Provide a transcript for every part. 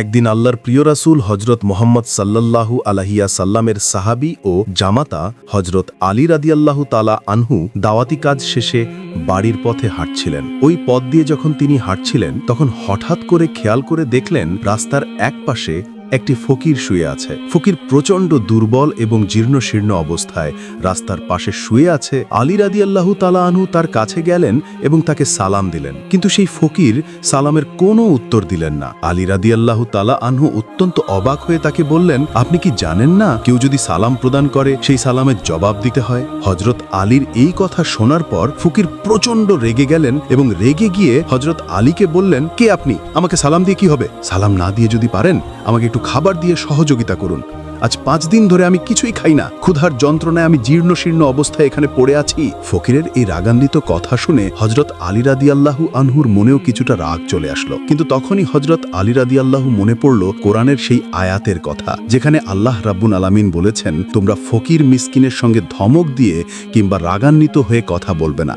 একদিন আল্লাহর প্রিয় রাসুল হজরত মোহাম্মদ সাল্লাল্লাহু আলাহিয়া সাল্লামের সাহাবি ও জামাতা হজরত আলী রাদিয়াল্লাহু তালা আনহু দাওয়াতি কাজ শেষে বাড়ির পথে হাঁটছিলেন। ওই পথ দিয়ে যখন তিনি হাঁটছিলেন, তখন হঠাৎ করে খেয়াল করে দেখলেন রাস্তার এক পাশে একটি ফকির শুয়ে আছে। ফকির প্রচণ্ড দুর্বল এবং জীর্ণশীর্ণ অবস্থায়। রাস্তার পাশে শুয়ে আছে আলী রাদিয়াল্লাহু তালা আনহু তার কাছে গেলেন এবং তাকে সালাম দিলেন। কিন্তু সেই ফকির সালামের কোনো উত্তর দিলেন না। আলী রাদিয়াল্লাহু তালা আনহু অত্যন্ত অবাক হয়ে তাকে বললেন, আপনি কি জানেন না কেউ যদি সালাম প্রদান করে, সেই সালামের জবাব দিতে হয়? হজরত আলীর এই কথা শোনার পর ফকির প্রচণ্ড রেগে গেলেন এবং রেগে গিয়ে হজরত আলীকে বললেন, কে আপনি? আমাকে সালাম দিয়ে কি হবে? সালাম না দিয়ে যদি পারেন, আমাকে একটু খাবার দিয়ে সহযোগিতা করুন। আজ পাঁচ দিন ধরে আমি কিছুই খাই না। ক্ষুধার যন্ত্রণায় আমি জীর্ণ শীর্ণ অবস্থায় এখানে পড়ে আছি। ফকিরের এই রাগান্বিত কথা শুনে হজরত আলী আল্লাহু আনহুর মনেও কিছুটা রাগ চলে আসলো। কিন্তু তখনই হজরত আলী আল্লাহু মনে পড়ল কোরআনের সেই আয়াতের কথা, যেখানে আল্লাহ রাব্বুল আলামিন বলেছেন, তোমরা ফকির মিসকিনের সঙ্গে ধমক দিয়ে কিংবা রাগান্বিত হয়ে কথা বলবে না।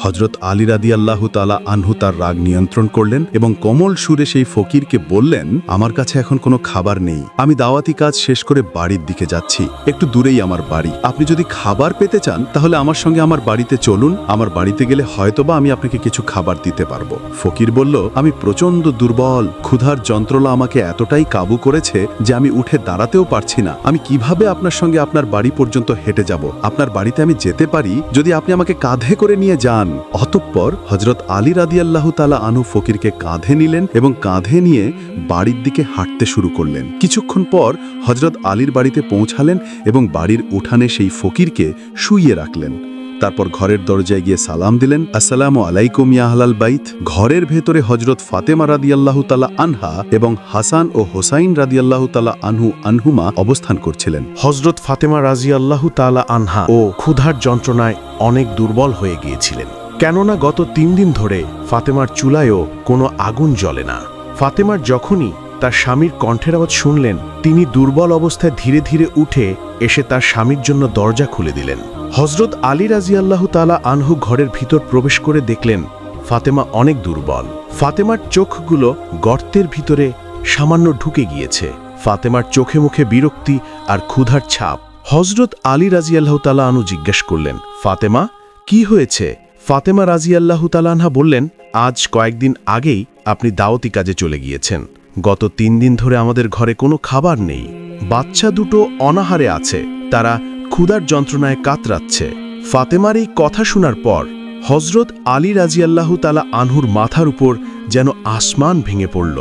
হজরত আলী রাদি আল্লাহ তালা আনহু তার রাগ নিয়ন্ত্রণ করলেন এবং কমল সুরে সেই ফকিরকে বললেন, আমার কাছে এখন কোনো খাবার নেই। আমি দাওয়াতি কাজ শেষ করে বাড়ির দিকে যাচ্ছি। একটু দূরেই আমার বাড়ি। আপনি যদি খাবার পেতে চান, তাহলে আমার সঙ্গে আমার বাড়িতে চলুন। আমার বাড়িতে গেলে হয়তোবা আমি আপনাকে কিছু খাবার দিতে পারব। ফকির বলল, আমি প্রচণ্ড দুর্বল। ক্ষুধার যন্ত্রণা আমাকে এতটাই কাবু করেছে যে আমি উঠে দাঁড়াতেও পারছি না। আমি কীভাবে আপনার সঙ্গে আপনার বাড়ি পর্যন্ত হেঁটে যাব? আপনার বাড়িতে আমি যেতে পারি? যদি আপনি আমাকে কাঁধে করে নিয়ে যান অতঃপর হজরত আলী রাদিয়াল্লাহ তালা আনু ফকিরকে কাঁধে নিলেন এবং কাঁধে নিয়ে বাড়ির দিকে হাঁটতে শুরু করলেন। কিছুক্ষণ পর হজরত আলীর বাড়িতে পৌঁছালেন এবং বাড়ির উঠানে সেই ফকিরকে শুইয়ে রাখলেন। তারপর ঘরের দরজায় গিয়ে সালাম দিলেন, আসসালামু আলাইকুম ইয়াহলাল বাইত। ঘরের ভেতরে হজরত ফাতেমা রাদিয়াল্লাহু তালা আনহা এবং হাসান ও হোসাইন রাদিয়াল্লাহু তালা আনহু আনহুমা অবস্থান করছিলেন। হজরত ফাতেমা রাজি আল্লাহ তালা আনহা ও ক্ষুধার যন্ত্রণায় অনেক দুর্বল হয়ে গিয়েছিলেন। কেননা গত তিন দিন ধরে ফাতেমার চুলায়ও কোনো আগুন জ্বলে না। ফাতেমার যখনই তার স্বামীর কণ্ঠের আওয়াজ শুনলেন, তিনি দুর্বল অবস্থায় ধীরে ধীরে উঠে এসে তার স্বামীর জন্য দরজা খুলে দিলেন। হজরত আলী রাজি আল্লাহ তালা আনহু ঘরের ভিতর প্রবেশ করে দেখলেন, ফাতেমা অনেক দুর্বল। ফাতেমার চোখগুলো গর্তের ভিতরে সামান্য ঢুকে গিয়েছে। ফাতেমার চোখে মুখে বিরক্তি আর ক্ষুধার ছাপ। হজরত আলী রাজি আল্লাহ তালা আনু জিজ্ঞেস করলেন, ফাতেমা, কি হয়েছে? ফাতেমা রাজি আল্লাহ তালানহা বললেন, আজ কয়েকদিন আগেই আপনি দাওয়াতি কাজে চলে গিয়েছেন। গত তিন দিন ধরে আমাদের ঘরে কোনো খাবার নেই। বাচ্চা দুটো অনাহারে আছে। তারা ক্ষুধার যন্ত্রণায় কাতরাচ্ছে। ফাতেমার এই কথা শোনার পর হজরত আলী রাজিয়াল্লাহ তালা আনহুর মাথার উপর যেন আসমান ভেঙে পড়ল।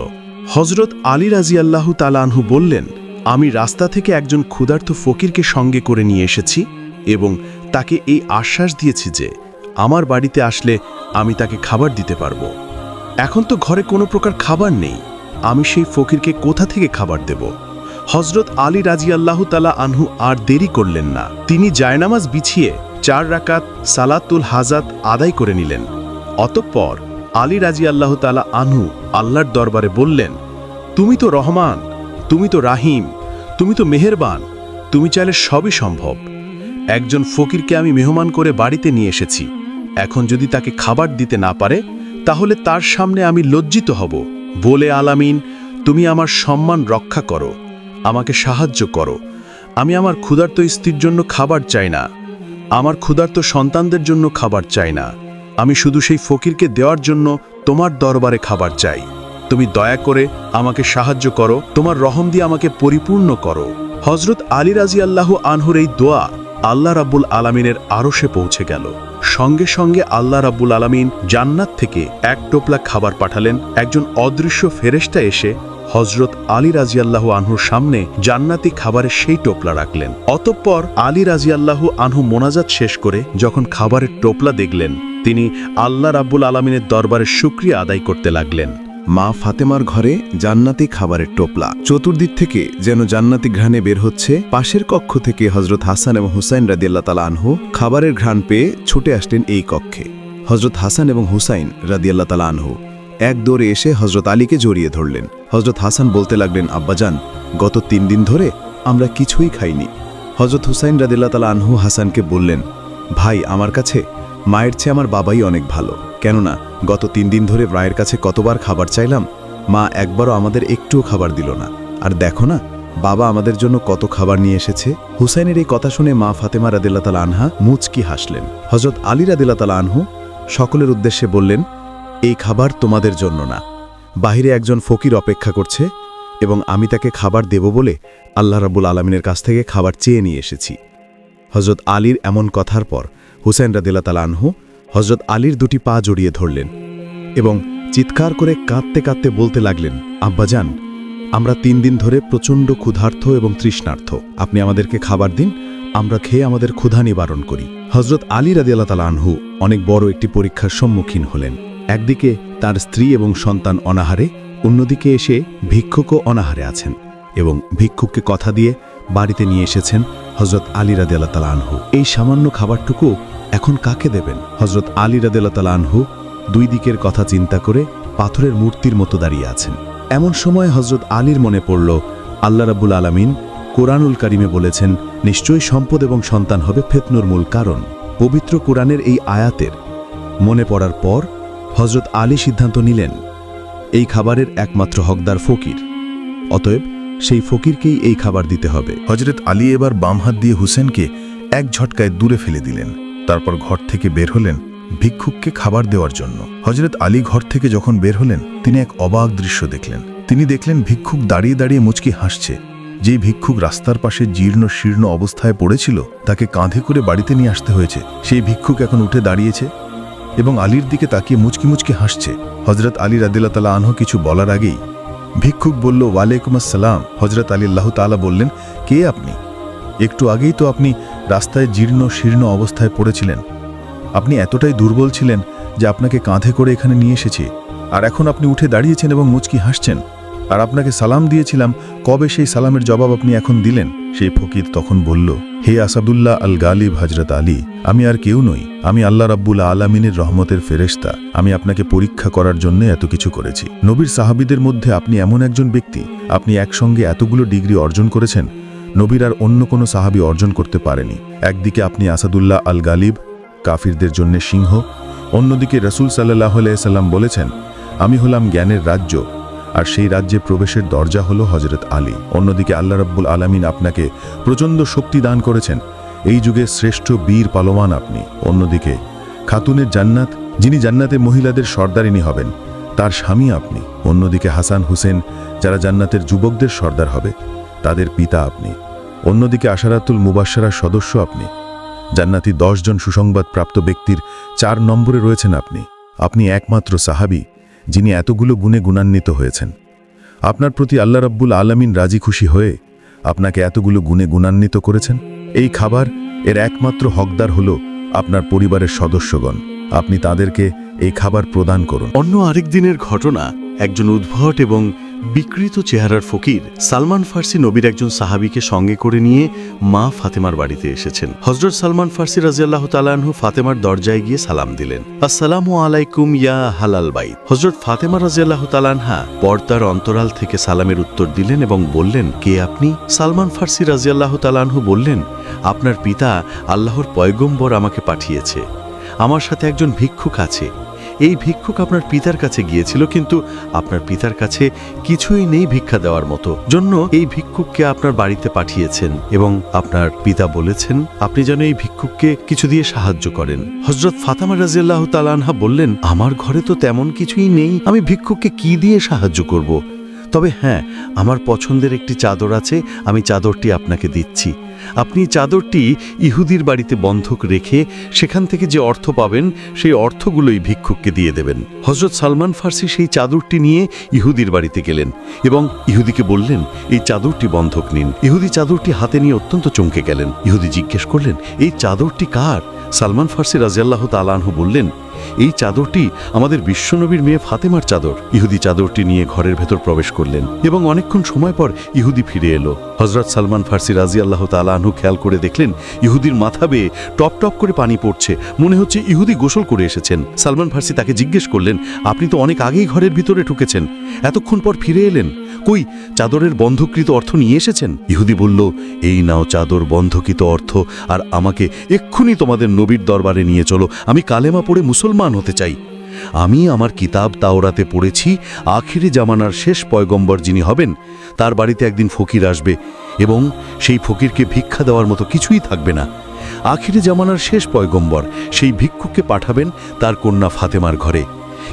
হজরত আলী রাজিয়াল্লাহ তালা আনহু বললেন, আমি রাস্তা থেকে একজন ক্ষুধার্ত ফকিরকে সঙ্গে করে নিয়ে এসেছি এবং তাকে এই আশ্বাস দিয়েছি যে আমার বাড়িতে আসলে আমি তাকে খাবার দিতে পারব। এখন তো ঘরে কোনো প্রকার খাবার নেই। আমি সেই ফকিরকে কোথা থেকে খাবার দেব? হজরত আলী রাজি আল্লাহ তালা আনহু আর দেরি করলেন না। তিনি জায়নামাজ বিছিয়ে চার রাকাত সালাতুল হাজাত আদায় করে নিলেন। অতঃপর আলী রাজি আল্লাহ তালা আনহু আল্লাহর দরবারে বললেন, তুমি তো রহমান, তুমি তো রাহিম, তুমি তো মেহেরবান, তুমি চাইলে সবই সম্ভব। একজন ফকিরকে আমি মেহমান করে বাড়িতে নিয়ে এসেছি। এখন যদি তাকে খাবার দিতে না পারে, তাহলে তার সামনে আমি লজ্জিত হব। বলে আলামিন, তুমি আমার সম্মান রক্ষা করো, আমাকে সাহায্য করো। আমি আমার ক্ষুধার্ত স্ত্রীর জন্য খাবার চাই না, আমার ক্ষুধার্ত সন্তানদের জন্য খাবার চাই না। আমি শুধু সেই ফকিরকে দেওয়ার জন্য তোমার দরবারে খাবার চাই। তুমি দয়া করে আমাকে সাহায্য করো, তোমার রহম দিয়ে আমাকে পরিপূর্ণ করো। হজরত আলী রাজি আল্লাহ আনহুর এই দোয়া আল্লাহ রাব্বুল আলামিনের আরশে পৌঁছে গেল। সঙ্গে সঙ্গে আল্লাহ রাব্বুল আলামিন জান্নাত থেকে এক টোপলা খাবার পাঠালেন। একজন অদৃশ্য ফেরেশতা এসে হজরত আলী রাজিয়াল্লাহু আনহুর সামনে জান্নাতি খাবারের সেই টোপলা রাখলেন। অতঃপর আলী রাজিয়াল্লাহু আনহু মোনাজাত শেষ করে যখন খাবারের টোপলা দেখলেন, তিনি আল্লাহ রাব্বুল আলামিনের দরবারে শুক্রিয়া আদায় করতে লাগলেন। মা ফাতেমার ঘরে জান্নাতি খাবারের টোপলা। চতুর্দিক থেকে যেন জান্নাতি ঘ্রাণে বের হচ্ছে, পাশের কক্ষ থেকে হজরত হাসান এবং হুসাইন রাদিয়াল্লাহ তালা আনহু খাবারের ঘ্রাণ পেয়ে ছুটে আসলেন এই কক্ষে। হজরত হাসান এবং হুসাইন রাদিয়াল্লাহ তালা আনহু এক দৌড়ে এসে হজরত আলীকে জড়িয়ে ধরলেন। হজরত হাসান বলতে লাগলেন আব্বাজান গত তিন দিন ধরে আমরা কিছুই খাইনি। হজরত হুসাইন রাদিল্লা তালা আনহু হাসানকে বললেন, ভাই, আমার কাছে মায়ের চেয়ে আমার বাবাই অনেক ভালো। কেননা, গত তিন দিন ধরে মায়ের কাছে কতবার খাবার চাইলাম, মা একবারও আমাদের একটুও খাবার দিল না। আর দেখো না, বাবা আমাদের জন্য কত খাবার নিয়ে এসেছে। হুসাইনের এই কথা শুনে মা ফাতেমা রাদিল্লাতাল আনহা মুচকি হাসলেন। হজরত আলী রাদিল্লাতাল আনহু সকলের উদ্দেশ্যে বললেন, এই খাবার তোমাদের জন্য না। বাহিরে একজন ফকির অপেক্ষা করছে এবং আমি তাকে খাবার দেব বলে আল্লাহ রাবুল আলমিনের কাছ থেকে খাবার চেয়ে নিয়ে এসেছি। হজরত আলীর এমন কথার পর হুসেন রাদিল্লাতাল আনহু হজরত আলীর দুটি পা জড়িয়ে ধরলেন এবং চিৎকার করে কাঁদতে কাঁদতে বলতে লাগলেন আব্বাজান আমরা তিন দিন ধরে প্রচণ্ড ক্ষুধার্থ এবং তৃষ্ণার্থ আপনি আমাদেরকে খাবার দিন, আমরা খেয়ে আমাদের ক্ষুধা নিবারণ করি। হজরত আলী রাদিয়াল্লাহ তালা আনহু অনেক বড় একটি পরীক্ষার সম্মুখীন হলেন। একদিকে তার স্ত্রী এবং সন্তান অনাহারে, অন্যদিকে এসে ভিক্ষুকও অনাহারে আছেন এবং ভিক্ষুককে কথা দিয়ে বাড়িতে নিয়ে এসেছেন হজরত আলী রাদিয়াল্লাহ তালা আনহু। এই সামান্য খাবারটুকু এখন কাকে দেবেন? হজরত আলী রাদিয়াল্লাহ তালা আনহু দুই দিকের কথা চিন্তা করে পাথরের মূর্তির মতো দাঁড়িয়ে আছেন। এমন সময় হজরত আলীর মনে পড়ল, আল্লাহ রাব্বুল আলামিন কোরআনুল কারিমে বলেছেন, নিশ্চয়ই সম্পদ এবং সন্তান হবে ফেতনুর মূল কারণ। পবিত্র কোরআনের এই আয়াতের মনে পড়ার পর হজরত আলী সিদ্ধান্ত নিলেন, এই খাবারের একমাত্র হকদার ফকির। অতএব সেই ফকিরকেই এই খাবার দিতে হবে। হজরত আলী এবার বাম হাত দিয়ে হুসেনকে এক ঝটকায় দূরে ফেলে দিলেন। তারপর ঘর থেকে বের হলেন ভিক্ষুককে খাবার দেওয়ার জন্য। হজরত আলী ঘর থেকে যখন বের হলেন, তিনি এক অবাক দৃশ্য দেখলেন। তিনি দেখলেন ভিক্ষুক দাঁড়িয়ে দাঁড়িয়ে মুচকি হাসছে। যে ভিক্ষুক রাস্তার পাশে জীর্ণ শীর্ণ অবস্থায় পড়েছিল, তাকে কাঁধে করে বাড়িতে নিয়ে আসতে হয়েছে। সেই ভিক্ষুক এখন উঠে দাঁড়িয়েছে এবং আলীর দিকে তাকিয়ে মুচকি মুচকি হাসছে। হজরত আলী রাদিল্লা তালা আনহ কিছু বলার আগেই ভিক্ষুক বলল, ওয়ালাইকুম আসসালাম। হজরত আলী আল্লাহ তালা বললেন, কে আপনি? একটু আগেই তো আপনি রাস্তায় জীর্ণ শীর্ণ অবস্থায় পড়েছিলেন। আপনি এতটাই দুর্বল ছিলেন যে আপনাকে কাঁধে করে এখানে নিয়ে এসেছি। আর এখন আপনি উঠে দাঁড়িয়েছেন এবং মুচকি হাসছেন। আর আপনাকে সালাম দিয়েছিলাম, কবে সেই সালামের জবাব আপনি এখন দিলেন? সেই ফকির তখন বলল, হে আসাদুল্লাহ আল গালিব হজরত আলী, আমি আর কেউ নই, আমি আল্লাহ রাব্বুল আলমিনের রহমতের ফেরেশতা, আমি আপনাকে পরীক্ষা করার জন্য এত কিছু করেছি। নবীর সাহাবিদের মধ্যে আপনি এমন একজন ব্যক্তি, আপনি একসঙ্গে এতগুলো ডিগ্রি অর্জন করেছেন, নবীর আর অন্য কোনো সাহাবি অর্জন করতে পারেনি। একদিকে আপনি আসাদুল্লাহ আল গালিব কাফিরদের জন্য সিংহ, অন্যদিকে রসুল সাল্লাহ সাল্লাম বলেছেন, আমি হলাম জ্ঞানের রাজ্য আর সেই রাজ্যে প্রবেশের দরজা হলো হজরত আলী। অন্যদিকে আল্লাহ রাব্বুল আলামিন আপনাকে প্রচণ্ড শক্তি দান করেছেন। এই যুগে শ্রেষ্ঠ বীর পালোয়ান আপনি। অন্যদিকে খাতুনের জান্নাত, যিনি জান্নাতে মহিলাদের সর্দারিনী হবেন, তার স্বামী আপনি। অন্যদিকে হাসান হুসেন, যারা জান্নাতের যুবকদের সর্দার হবে, তাদের পিতা আপনি। অন্যদিকে আশারাতুল মুবাসারার সদস্য আপনি। জান্নাতি জন সুসংবাদ প্রাপ্ত ব্যক্তির চার নম্বরে রয়েছেন আপনি। আপনি একমাত্র সাহাবি যিনি এতগুলো গুণে গুণান্বিত হয়েছেন। আপনার প্রতি আল্লাহ রাব্বুল আলমিন রাজি খুশি হয়ে আপনাকে এতগুলো গুণে গুণান্বিত করেছেন? এই খাবার এর একমাত্র হকদার হল আপনার পরিবারের সদস্যগণ। আপনি তাদেরকে এই খাবার প্রদান করুন। অন্য আরেক দিনের ঘটনা একজন উদ্ভট এবং বিকৃত চেহারার ফকির সালমান ফার্সি নবীর একজন সাহাবিকে সঙ্গে করে নিয়ে মা ফাতেমার বাড়িতে এসেছেন। হজরত সালমান ফার্সি রাজিয়াল্লাহ তালাহু ফাতেমার দরজায় গিয়ে সালাম দিলেন। আসসালামু আলাইকুম ইয়া হালাল বাইত। হজরত ফাতেমা রাজিয়াল্লাহ তালানহা পর্দার অন্তরাল থেকে সালামের উত্তর দিলেন এবং বললেন, কে আপনি? সালমান ফার্সি রাজিয়াল্লাহ তালানহু বললেন, আপনার পিতা আল্লাহর পয়গম্বর আমাকে পাঠিয়েছে। আমার সাথে একজন ভিক্ষুক আছে। এই ভিক্ষুক আপনার পিতার কাছে গিয়েছিল, কিন্তু আপনার পিতার কাছে কিছুই নেই ভিক্ষা দেওয়ার মতো। জন্য এই ভিক্ষুককে আপনার বাড়িতে পাঠিয়েছেন এবং আপনার পিতা বলেছেন, আপনি যেন এই ভিক্ষুককে কিছু দিয়ে সাহায্য করেন। হজরত ফাতামা রাজিয়াল্লাহ তালানহা বললেন, আমার ঘরে তো তেমন কিছুই নেই, আমি ভিক্ষুককে কি দিয়ে সাহায্য করব? তবে হ্যাঁ আমার পছন্দের একটি চাদর আছে, আমি চাদরটি আপনাকে দিচ্ছি। আপনি চাদরটি ইহুদির বাড়িতে বন্ধক রেখে সেখান থেকে যে অর্থ পাবেন, সেই অর্থগুলোই ভিক্ষুককে দিয়ে দেবেন। হজরত সালমান ফার্সি সেই চাদরটি নিয়ে ইহুদির বাড়িতে গেলেন এবং ইহুদিকে বললেন, এই চাদরটি বন্ধক নিন। ইহুদি চাদরটি হাতে নিয়ে অত্যন্ত চমকে গেলেন। ইহুদি জিজ্ঞেস করলেন, এই চাদরটি কার? সালমান ফার্সি রাজিয়াল্লাহ তালানহু বললেন এই চাদরটি আমাদের বিশ্বনবীর মেয়ে ফাতেমার চাদর। ইহুদি চাদরটি নিয়ে ঘরের ভেতর প্রবেশ করলেন এবং অনেকক্ষণ সময় পর ইহুদি ফিরে এলো। হজরত সালমান ফার্সি রাজি আল্লাহ তালাহু খেয়াল করে দেখলেন ইহুদির মাথা বেয়ে টপ টপ করে পানি পড়ছে। মনে হচ্ছে ইহুদি গোসল করে এসেছেন। সালমান ফার্সি তাকে জিজ্ঞেস করলেন, আপনি তো অনেক আগেই ঘরের ভিতরে ঢুকেছেন। এতক্ষণ পর ফিরে এলেন? কই, চাদরের বন্ধকৃত অর্থ নিয়ে এসেছেন? ইহুদি বলল, এই নাও চাদর বন্ধকৃত অর্থ, আর আমাকে এক্ষুনি তোমাদের নবীর দরবারে নিয়ে চলো। আমি কালেমা পড়ে মুসলমান হতে চাই। আমি আমার কিতাব তাওরাতে পড়েছি, আখিরি জামানার শেষ পয়গম্বর যিনি হবেন, তার বাড়িতে একদিন ফকির আসবে এবং সেই ফকিরকে ভিক্ষা দেওয়ার মতো কিছুই থাকবে না। আখিরি জামানার শেষ পয়গম্বর সেই ভিক্ষুককে পাঠাবেন তার কন্যা ফাতেমার ঘরে।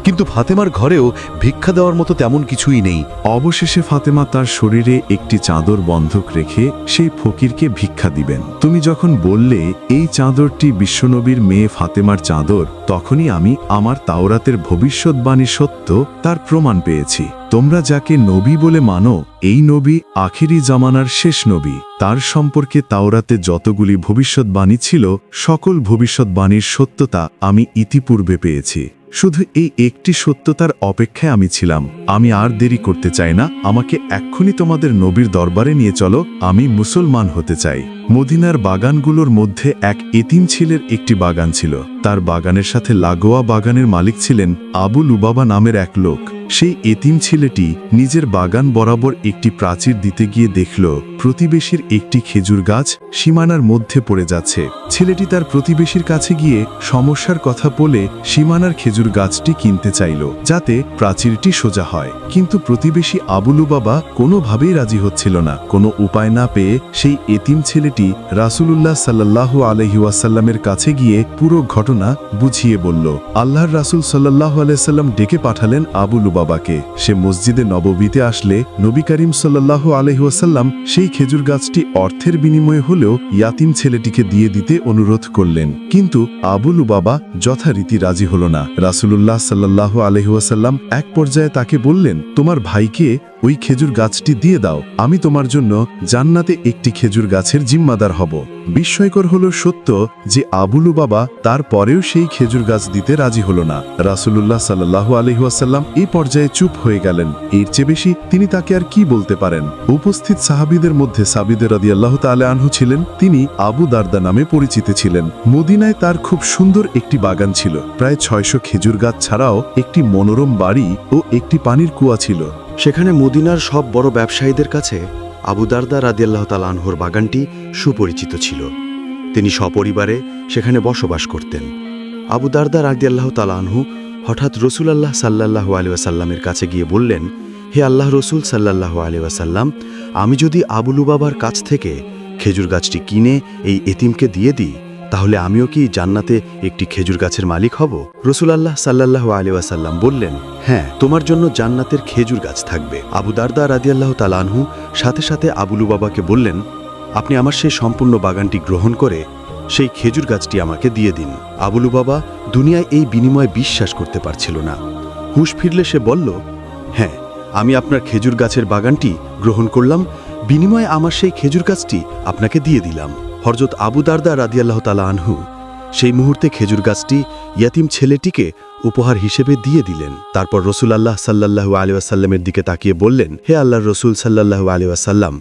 কিন্তু ফাতেমার ঘরেও ভিক্ষা দেওয়ার মতো তেমন কিছুই নেই। অবশেষে ফাতেমা তার শরীরে একটি চাদর বন্ধক রেখে সেই ফকিরকে ভিক্ষা দিবেন। তুমি যখন বললে, এই চাদরটি বিশ্বনবীর মেয়ে ফাতেমার চাদর, তখনই আমি আমার তাওরাতের ভবিষ্যৎবাণী সত্য তার প্রমাণ পেয়েছি। তোমরা যাকে নবী বলে মানো, এই নবী আখিরি জামানার শেষ নবী। তার সম্পর্কে তাওরাতে যতগুলি ভবিষ্যৎবাণী ছিল, সকল ভবিষ্যৎবাণীর সত্যতা আমি ইতিপূর্বে পেয়েছি। শুধু এই একটি সত্যতার অপেক্ষায় আমি ছিলাম। আমি আর দেরি করতে চাই না। আমাকে এক্ষুনি তোমাদের নবীর দরবারে নিয়ে চলো। আমি মুসলমান হতে চাই। মদিনার বাগানগুলোর মধ্যে এক এতিম ছেলের একটি বাগান ছিল। তার বাগানের সাথে লাগোয়া বাগানের মালিক ছিলেন আবু লুবাবা নামের এক লোক। সেই এতিম ছেলেটি নিজের বাগান বরাবর একটি প্রাচীর দিতে গিয়ে দেখল, প্রতিবেশীর একটি খেজুর গাছ সীমানার মধ্যে পড়ে যাচ্ছে। ছেলেটি তার প্রতিবেশীর কাছে গিয়ে সমস্যার কথা বলে সীমানার খেজুর গাছটি কিনতে চাইল, যাতে প্রাচীরটি সোজা হয়। কিন্তু প্রতিবেশী আবুলু বাবা কোনোভাবেই রাজি হচ্ছিল না। কোনো উপায় না পেয়ে সেই এতিম ছেলেটি রাসূলুল্লাহ সাল্লাল্লাহু আলহি ওয়াসাল্লামের কাছে গিয়ে পুরো ঘটনা বুঝিয়ে বলল, আল্লাহর রাসূল সাল্লাল্লাহু আলাইসাল্লাম ডেকে পাঠালেন আবুলু বাবাকে। সে মসজিদে নববীতে আসলে নবী করিম সাল্লাহ আলহিহাসাল্লাম সেই খেজুর গাছটি অর্থের বিনিময়ে হলেও ইয়াতিম ছেলেটিকে দিয়ে দিতে অনুরোধ করলেন। কিন্তু আবুল বাবা যথারীতি রাজি হল না। রাসুল্লাহ সাল্লাহ আলহিহাসাল্লাম এক পর্যায়ে তাকে বললেন, তোমার ভাইকে ওই খেজুর গাছটি দিয়ে দাও, আমি তোমার জন্য জান্নাতে একটি খেজুর গাছের জিম্মাদার হব। বিস্ময়কর হলো সত্য যে আবুলু বাবা তারপরেও সেই খেজুর গাছ দিতে রাজি হল না। রাসূলুল্লাহ সাল্লাল্লাহু আলাইহি ওয়াসাল্লাম এই পর্যায়ে চুপ হয়ে গেলেন। এর চেয়ে বেশি তিনি তাকে আর কি বলতে পারেন? উপস্থিত সাহাবীদের মধ্যে সাবিদের রাদিয়াল্লাহু তাআলা আনহু ছিলেন, তিনি আবু দারদা নামে পরিচিত ছিলেন। মদিনায় তার খুব সুন্দর একটি বাগান ছিল। প্রায় ছয়শো খেজুর গাছ ছাড়াও একটি মনোরম বাড়ি ও একটি পানির কুয়া ছিল। সেখানে মদিনার সব বড় ব্যবসায়ীদের কাছে আবু দারদা রাদিয়াল্লাহ তালানহর বাগানটি সুপরিচিত ছিল। তিনি সপরিবারে সেখানে বসবাস করতেন। আবু দারদা রাদিয়াল্লাহ তালানহু হঠাৎ রসুল আল্লাহ আলি ওয়াসাল্লামের কাছে গিয়ে বললেন, হে আল্লাহ রসুল সাল্লাল্লাহু আলি ওয়াসাল্লাম, আমি যদি আবুলু বাবার কাছ থেকে খেজুর গাছটি কিনে এই এতিমকে দিয়ে দিই তাহলে আমিও কি জান্নাতে একটি খেজুর গাছের মালিক হব? রসুলাল্লাহ সাল্লাল্লাহু আলি ওয়াসাল্লাম বললেন হ্যাঁ তোমার জন্য জান্নাতের খেজুর গাছ থাকবে। আবু দারদা রাদিয়াল্লাহ তালানহু সাথে সাথে আবুলু বাবাকে বললেন, আপনি আমার সেই সম্পূর্ণ বাগানটি গ্রহণ করে সেই খেজুর গাছটি আমাকে দিয়ে দিন। আবুলু বাবা দুনিয়ায় এই বিনিময়ে বিশ্বাস করতে পারছিল না। হুঁশ ফিরলে সে বলল হ্যাঁ আমি আপনার খেজুর গাছের বাগানটি গ্রহণ করলাম। বিনিময়ে আমার সেই খেজুর গাছটি আপনাকে দিয়ে দিলাম। হরজত আবু দারদা রাদিয়াল্লাহ তালা আনহু সেই মুহূর্তে খেজুর গাছটি ইয়াতিম ছেলেটিকে উপহার হিসেবে দিয়ে দিলেন। তারপর রসুল আল্লাহ সাল্লাহু আলিয়াসাল্লামের দিকে তাকিয়ে বললেন, হে আল্লাহর রসুল সাল্লাহু আলিয়াসাল্লাম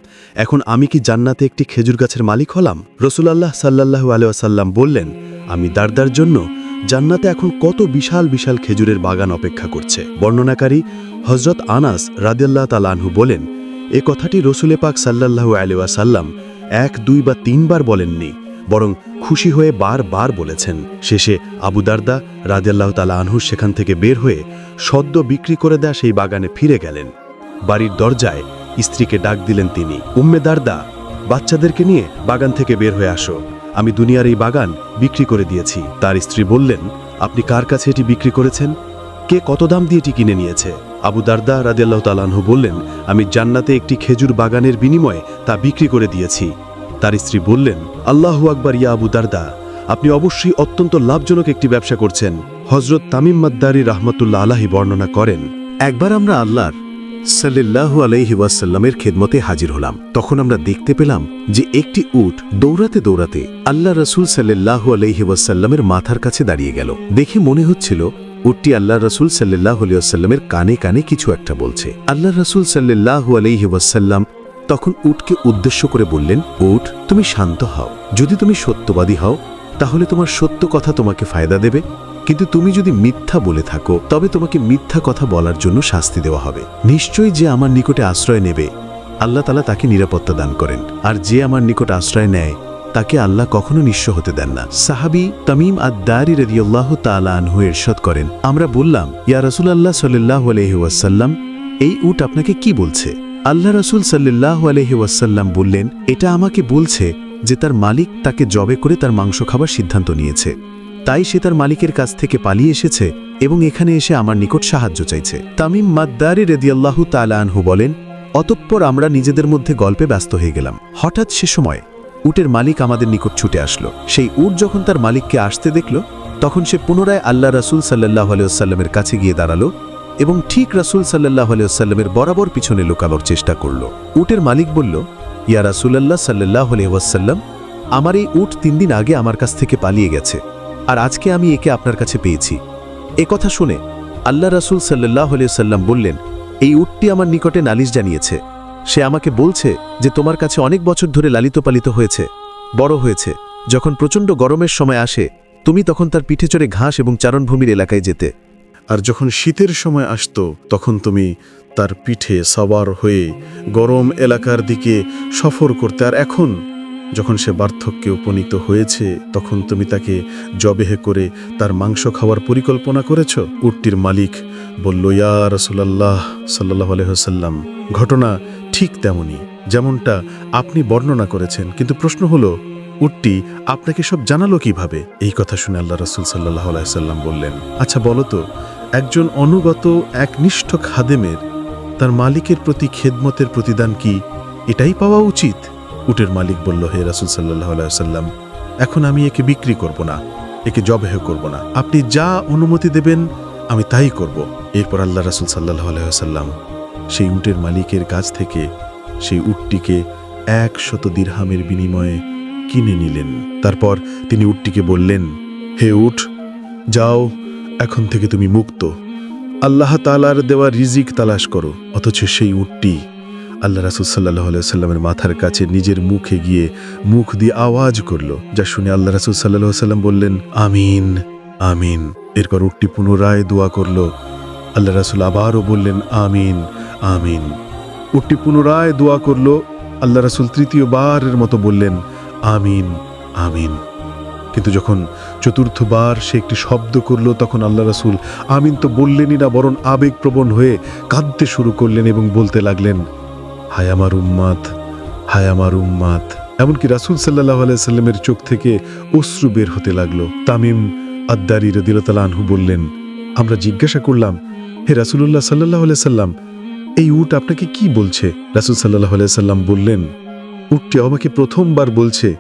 এখন আমি কি জান্নাতে একটি খেজুর গাছের মালিক হলাম? রসুল আল্লাহ সাল্লাহু আলিয়াসাল্লাম বললেন, আমি দারদার জন্য জান্নাতে এখন কত বিশাল বিশাল খেজুরের বাগান অপেক্ষা করছে। বর্ণনাকারী হজরত আনাস রাদিয়াল্লাহ তালানহু বলেন, এ কথাটি রসুলে পাক সাল্লাহু আলিয়াসাল্লাম এক, দুই বা তিনবার বলেননি, বরং খুশি হয়ে বারবার বলেছেন। শেষে আবু দারদা রাদিয়াল্লাহ তালা আনহু সেখান থেকে বের হয়ে সদ্য বিক্রি করে দেয়া সেই বাগানে ফিরে গেলেন। বাড়ির দরজায় স্ত্রীকে ডাক দিলেন তিনি, উম্মে দারদা, বাচ্চাদেরকে নিয়ে বাগান থেকে বের হয়ে আসো। আমি দুনিয়ার এই বাগান বিক্রি করে দিয়েছি। তার স্ত্রী বললেন, আপনি কার কাছে এটি বিক্রি করেছেন? কে কত দাম দিয়ে এটি কিনে নিয়েছে? আবু দারদা রাদিয়াল্লাহ তালানহু বললেন, আমি জান্নাতে একটি খেজুর বাগানের বিনিময়ে তা বিক্রি করে দিয়েছি। তার স্ত্রী বললেন, আল্লাহু আকবার ইয়া আবু দারদা, আপনি অবশ্যই অত্যন্ত লাভজনক একটি ব্যবসা করছেন। হজরত তামিম মাদ্দারি রাহমাতুল্লাহ আলাহি বর্ণনা করেন, একবার আমরা আল্লাহর সাল্লাল্লাহু আলাইহি ওয়াসাল্লামের খেদমতে হাজির হলাম। তখন আমরা দেখতে পেলাম যে একটি উট দৌড়াতে দৌড়াতে আল্লাহ রসুল সাল্লাল্লাহু আলাইহি ওয়াসাল্লামের মাথার কাছে দাঁড়িয়ে গেল। দেখে মনে হচ্ছিল উটটি আল্লাহ রসুল সাল্লাহ আলিয়াসাল্লামের কানে কানে কিছু একটা বলছে। আল্লাহ রসুল সাল্লাহু আলাইহি ওয়াসাল্লাম তখন উটকে উদ্দেশ্য করে বললেন উট তুমি শান্ত হও। যদি তুমি সত্যবাদী হও, তাহলে তোমার সত্য কথা তোমাকে ফায়দা দেবে। কিন্তু তুমি যদি মিথ্যা বলে থাকো, তবে তোমাকে মিথ্যা কথা বলার জন্য শাস্তি দেওয়া হবে। নিশ্চয়ই যে আমার নিকটে আশ্রয় নেবে, আল্লাহ তালা তাকে নিরাপত্তা দান করেন। আর যে আমার নিকট আশ্রয় নেয় তাকে আল্লাহ কখনো নিঃস্ব হতে দেন না। সাহাবি তামিম আদারি রদিয়াল্লাহ তালা আনহু করেন, আমরা বললাম, ইয়া রসুলাল্লাহ সাল্লাহ আলহিউসাল্লাম এই উট আপনাকে কি বলছে? আল্লাহ রসুল সাল্লাহ আলহিউসাল্লাম বললেন, এটা আমাকে বলছে যে তার মালিক তাকে জবে করে তার মাংস খাবার সিদ্ধান্ত নিয়েছে। তাই সে তার মালিকের কাছ থেকে পালিয়ে এসেছে এবং এখানে এসে আমার নিকট সাহায্য চাইছে। তামিম মাদ্দারি রেদিয়াল্লাহু তালা বলেন, অতঃপর আমরা নিজেদের মধ্যে গল্পে ব্যস্ত হয়ে গেলাম। হঠাৎ সে সময় উটের মালিক আমাদের নিকট ছুটে আসলো। সেই উট যখন তার মালিককে আসতে দেখল, তখন সে পুনরায় আল্লাহ রাসুল সাল্লাহ আলিয়াল্লামের কাছে গিয়ে দাঁড়াল এবং ঠিক রাসুল সাল্লাহ আলিয়াল্লামের বরাবর পিছনে লুকানোর চেষ্টা করল। উটের মালিক বলল, ইয়া রাসুলাল্লাহ সাল্লাহ আলিয়াসাল্লাম আমার এই উট তিন দিন আগে আমার কাছ থেকে পালিয়ে গেছে আর আজকে আমি একে আপনার কাছে পেয়েছি। এ কথা শুনে আল্লাহ রাসুল সাল্লাহ সাল্লাম বললেন, এই উটটি আমার নিকটে নালিশ জানিয়েছে। সে আমাকে বলছে যে তোমার কাছে অনেক বছর ধরে লালিত পালিত হয়েছে, বড় হয়েছে। যখন প্রচণ্ড গরমের সময় আসে, তুমি তখন তার পিঠে চড়ে ঘাস এবং চারণভূমির এলাকায় যেতে। আর যখন শীতের সময় আসতো, তখন তুমি তার পিঠে সবার হয়ে গরম এলাকার দিকে সফর করতে। আর এখন, যখন সে বার্ধক্যে উপনীত হয়েছে, তখন তুমি তাকে জবেহে করে তার মাংস খাওয়ার পরিকল্পনা করেছ? উটটির মালিক বলল, ইয়া রসুলাল্লাহ সাল্লাহ আলহ্লাম ঘটনা ঠিক তেমনই, যেমনটা আপনি বর্ণনা করেছেন। কিন্তু প্রশ্ন হলো, উটটি আপনাকে সব জানালো কীভাবে? এই কথা শুনে আল্লাহ রসুল সাল্লাহ আলাইসাল্লাম বললেন আচ্ছা বলো তো, একজন অনুগত একনিষ্ঠ খাদেমের, তার মালিকের প্রতি খেদমতের প্রতিদান কি এটাই পাওয়া উচিত? উটের মালিক বলল, হে রাসুল সাল্লাহ আলাইসাল্লাম এখন আমি একে বিক্রি করব না, একে জবেহ করব না। আপনি যা অনুমতি দেবেন, আমি তাই করব। এরপর আল্লাহ রাসুল সাল্লাহ আলাইসাল্লাম সেই উটের মালিকের কাছ থেকে সেই উটটিকে এক শত দীর্হামের বিনিময়ে কিনে নিলেন। তারপর তিনি উটটিকে বললেন, হে উঠ যাও, এখন থেকে তুমি মুক্ত। আল্লাহ তালার দেওয়া রিজিক তালাশ করো। অথচ সেই উটটি আল্লাহ রাসুল সাল্লাহ সাল্লামের মাথার কাছে নিজের মুখে গিয়ে মুখ দিয়ে আওয়াজ করল। যা শুনে আল্লাহ রাসুল সাল্লাহ সাল্লাম বললেন, আমিন আমিন। এরপর উটটি পুনরায় দোয়া করল। আল্লাহ রাসুল আবারও বললেন, আমিন। আমিন। উটটি পুনরায় দোয়া করল, আল্লাহ রাসুল তৃতীয়বারের মতো বললেন, আমিন আমিন। কিন্তু যখন চতুর্থবার সে একটি শব্দ করল, তখন আল্লাহ রাসুল আমিন তো বললেনই না, বরং আবেগপ্রবণ হয়ে কাঁদতে শুরু করলেন এবং বলতে লাগলেন, হায় আমার উম্মাদ, হায় আমার উম্মাদ। এমনকি রাসুল সাল্লাহ আলাইসাল্লামের চোখ থেকে অশ্রু বের হতে লাগল। তামিম আদ্দারি রদিলতাল আনহু বললেন, আমরা জিজ্ঞাসা করলাম, হে রাসুলুল্লাহ সাল্লাহ সাল্লাম এই উট আপনাকে কি বলছে? রাসুল সাল্লাহ সাল্লাম বললেন, উটটি আমাকে প্রথমবার বলছে,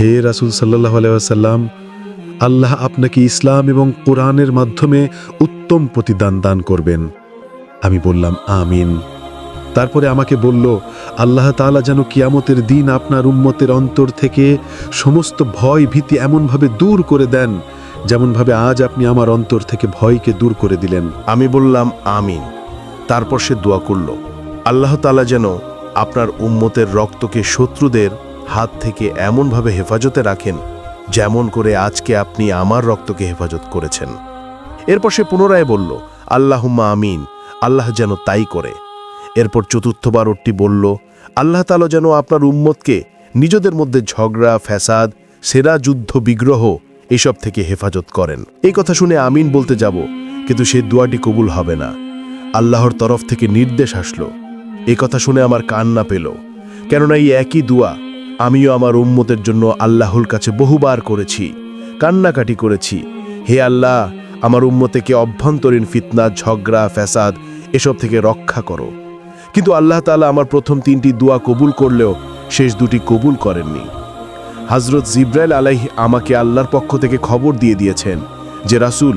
হে রাসুল সাল্লাহ আলাইসাল্লাম আল্লাহ আপনাকে ইসলাম এবং কোরআনের মাধ্যমে উত্তম প্রতিদান দান করবেন। আমি বললাম, আমিন। তারপরে আমাকে বলল, আল্লাহ তাআলা যেন কিয়ামতের দিন আপনার উম্মতের অন্তর থেকে সমস্ত ভয় ভীতি এমনভাবে দূর করে দেন, যেমনভাবে আজ আপনি আমার অন্তর থেকে ভয়কে দূর করে দিলেন। আমি বললাম, আমিন। তারপর সে দোয়া করল, আল্লাহ তালা যেন আপনার উম্মতের রক্তকে শত্রুদের হাত থেকে এমনভাবে হেফাজতে রাখেন, যেমন করে আজকে আপনি আমার রক্তকে হেফাজত করেছেন। এরপর সে পুনরায় বলল, আল্লাহুম্মা আমিন, আল্লাহ যেন তাই করে। এরপর চতুর্থবার ওটি বলল, আল্লাহ তালা যেন আপনার উম্মতকে নিজেদের মধ্যে ঝগড়া, ফ্যাসাদ, সেরা যুদ্ধ, বিগ্রহ এসব থেকে হেফাজত করেন। এই কথা শুনে আমিন বলতে যাব, কিন্তু সেই দোয়াটি কবুল হবে না। আল্লাহর তরফ থেকে নির্দেশ আসলো। এই কথা শুনে আমার কান্না পেল। কেননা এই একই দোয়া আমিও আমার উম্মতের জন্য আল্লাহর কাছে বহুবার করেছি, কান্নাকাটি করেছি। হে আল্লাহ, আমার উম্মতেকে অভ্যন্তরীণ ফিতনা, ঝগড়া, ফ্যাসাদ, এসব থেকে রক্ষা করো। কিন্তু আল্লাহ তাআলা আমার প্রথম তিনটি দোয়া কবুল করলেও শেষ দুটি কবুল করেননি। হজরত জিব্রাইল আলাইহি আমাকে আল্লাহর পক্ষ থেকে খবর দিয়ে দিয়েছেন যে, রাসূল,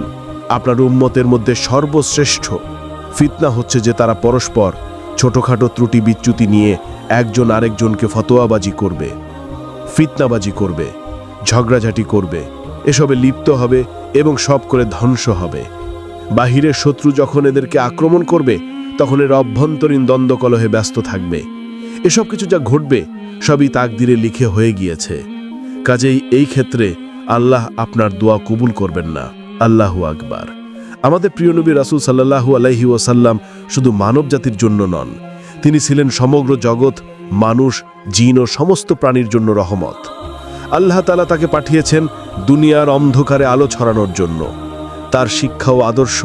আপনার উম্মতের মধ্যে সর্বশ্রেষ্ঠ ফিতনা হচ্ছে যে তারা পরস্পর ছোটখাটো ত্রুটি বিচ্যুতি নিয়ে একজন আরেকজনকে ফতোয়াবাজি করবে, ফিতনাবাজি করবে, ঝগড়াঝাটি করবে, এসবে লিপ্ত হবে এবং সব করে ধ্বংস হবে। বাহিরের শত্রু যখন এদেরকে আক্রমণ করবে, তখন এর অভ্যন্তরীণ দ্বন্দ্বকলহে ব্যস্ত থাকবে। এসব কিছু যা ঘটবে, সবই তাকদিরে লিখে হয়ে গিয়েছে। কাজেই এই ক্ষেত্রে আল্লাহ আপনার দোয়া কবুল করবেন না। আল্লাহ আকবার। আমাদের প্রিয় নবী রাসুল সাল্লাহু আলাইহি ওয়াসাল্লাম শুধু মানব জাতির জন্য নন, তিনি ছিলেন সমগ্র জগৎ, মানুষ, জিন ও সমস্ত প্রাণীর জন্য রহমত। আল্লাহ তালা তাকে পাঠিয়েছেন দুনিয়ার অন্ধকারে আলো ছড়ানোর জন্য। তার শিক্ষা ও আদর্শ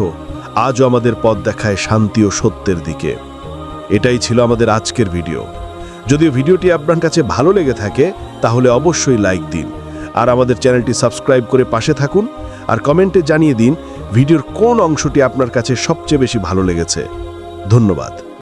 আজও আমাদের পথ দেখায় শান্তি ও সত্যের দিকে। এটাই ছিল আমাদের আজকের ভিডিও। যদিও ভিডিওটি আপনার কাছে ভালো লেগে থাকে, তাহলে অবশ্যই লাইক দিন। আর আমাদের চ্যানেলটি সাবস্ক্রাইব করে পাশে থাকুন, আর কমেন্টে জানিয়ে দিন ভিডিওর কোন অংশটি আপনার কাছে সবচেয়ে বেশি ভালো লেগেছে? ধন্যবাদ।